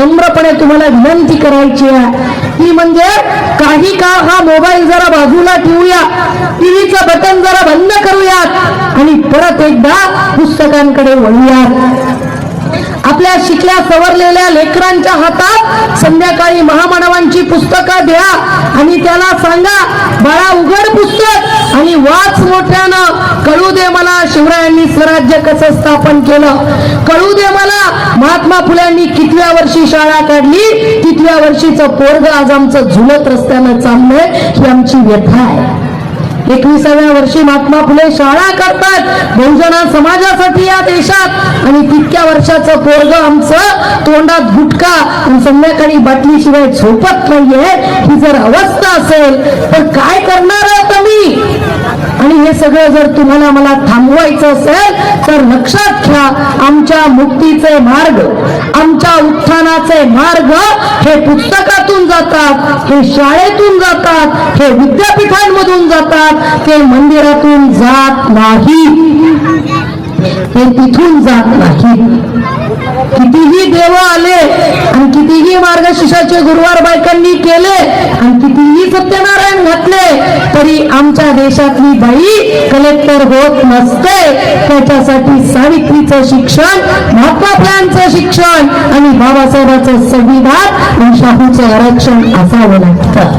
नम्रपणे तुम्हाला विनंती करायची आहे. ती म्हणजे काही काळ हा मोबाईल जरा बाजूला ठेवूया. टीव्हीचं बटन जरा बंद करूयात. आणि परत एकदा पुस्तकांकडे वळूयात. आपल्या शिकल्या सवरलेल्या लेकरांच्या हातात संध्याकाळी महामानवांची पुस्तकं द्या आणि त्याला सांगा बाळा उघड पुस्तक आणि वाच मोठ्यानं. कळू दे मला शिवरायांनी स्वराज्य कसं स्थापन केलं. कळू दे मला महात्मा फुल्यांनी कितव्या वर्षी शाळा काढली? कितव्या वर्षीचं पोरग आज आमचं झुलत रस्त्यानं चाललंय? ही आमची व्यथा आहे. एकविसाव्या वर्षी महात्मा फुले शाळा करतात बहुजना समाजासाठी या देशात. आणि तितक्या वर्षाचं पोरग आमचं तोंडात गुटका आणि संध्याकाळी बाटलीशिवाय झोपत नाहीये. ही जर अवस्था असेल तर काय करणार? आहे आणि हे सगळं जर तुम्हाला मला थांबवायचं असेल तर लक्षात घ्या आमच्या मुक्तीचे मार्ग आमच्या उत्थानाचे मार्ग हे पुस्तकातून जातात हे शाळेतून जातात हे विद्यापीठांमधून जातात. ते मंदिरातून जात नाही. ते तिथून जात नाही. कितीही देव आले आणि कितीही मार्गशिषाचे गुरुवार बायकांनी केले आणि कितीही सत्यनारायण तरी आमच्या देशातली बाई कलेक्टर होत नसते. त्याच्यासाठी सावित्रीचं शिक्षण महात्मा फुलांचं शिक्षण आणि बाबासाहेबांचं संविधान आणि शाहूचं आरक्षण असावं लागतं.